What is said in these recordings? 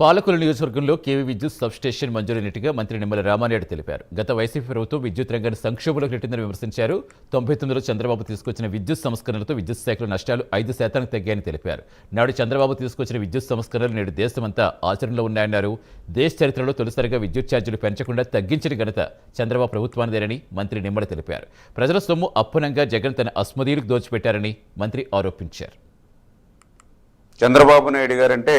పాలకుల నియోజకవర్గంలో కేవీ విద్యుత్ సబ్స్టేషన్ మంజూరైనట్టుగా మంత్రి నిమ్మల రామానాయుడు తెలిపారు. గత వైసీపీ ప్రభుత్వం విద్యుత్ రంగాన్ని సంక్షోభంలోకి నెట్టిందని విమర్శించారు. తొంభై తొమ్మిదిలో చంద్రబాబు తీసుకొచ్చిన విద్యుత్ సంస్కరణలతో విద్యుత్ శాఖలో నష్టాలు ఐదు శాతానికి తగ్గాయని తెలిపారు. నాడు చంద్రబాబు తీసుకొచ్చిన విద్యుత్ సంస్కరణలు నేడు దేశమంతా ఆచరణలో ఉన్నాయన్నారు. దేశ చరిత్రలో తొలిసారిగా విద్యుత్ ఛార్జీలు పెంచకుండా తగ్గించిన ఘనత చంద్రబాబు ప్రభుత్వానిదేనని మంత్రి నిమ్మల తెలిపారు. ప్రజల సొమ్ము అప్పునంగా జగన్ తన అస్మదీయులకు దోచిపెట్టారని మంత్రి ఆరోపించారు. చంద్రబాబు నాయుడు గారంటే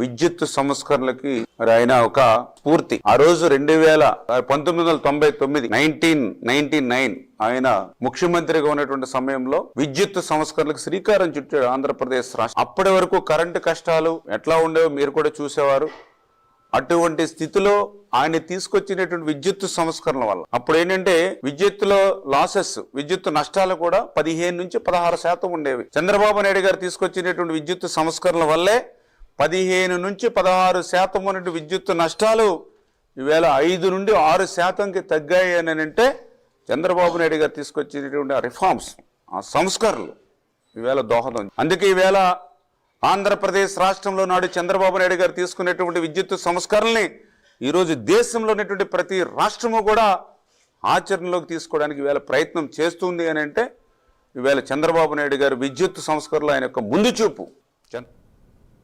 విద్యుత్ సంస్కరణలకి మరి ఆయన ఒక స్ఫూర్తి. ఆ రోజు రెండు వేల పంతొమ్మిది వందల తొంభై తొమ్మిది నైన్టీన్ నైన్టీ నైన్ ఆయన ముఖ్యమంత్రిగా ఉన్నటువంటి సమయంలో విద్యుత్ సంస్కరణలకు శ్రీకారం చుట్టాడు ఆంధ్రప్రదేశ్ రాష్ట్రం. అప్పటి వరకు కరెంటు కష్టాలు ఎట్లా ఉండేవో మీరు కూడా చూసేవారు. అటువంటి స్థితిలో ఆయన తీసుకొచ్చినటువంటి విద్యుత్ సంస్కరణ వల్ల. అప్పుడు ఏంటంటే విద్యుత్తులో లాసెస్ విద్యుత్ నష్టాలు కూడా పదిహేను నుంచి పదహారు శాతం ఉండేవి. చంద్రబాబు నాయుడు గారు తీసుకొచ్చినటువంటి విద్యుత్ సంస్కరణల వల్లే పదిహేను నుంచి పదహారు శాతం ఉన్నటువంటి విద్యుత్ నష్టాలు ఈవేళ ఐదు నుండి ఆరు శాతంకి తగ్గాయి అని అంటే చంద్రబాబు నాయుడు గారు తీసుకొచ్చినటువంటి ఆ రిఫార్మ్స్ ఆ సంస్కరణలు ఈవేళ దోహదం. అందుకే ఈవేళ ఆంధ్రప్రదేశ్ రాష్ట్రంలో నాడు చంద్రబాబు నాయుడు గారు తీసుకునేటువంటి విద్యుత్ సంస్కరణల్ని ఈరోజు దేశంలో ఉన్నటువంటి ప్రతి రాష్ట్రము కూడా ఆచరణలోకి తీసుకోవడానికి ఈవేళ ప్రయత్నం చేస్తుంది అని అంటే ఈవేళ చంద్రబాబు నాయుడు గారు విద్యుత్ సంస్కరణలు ఆయన యొక్క ముందు చూపు. చంద్ర-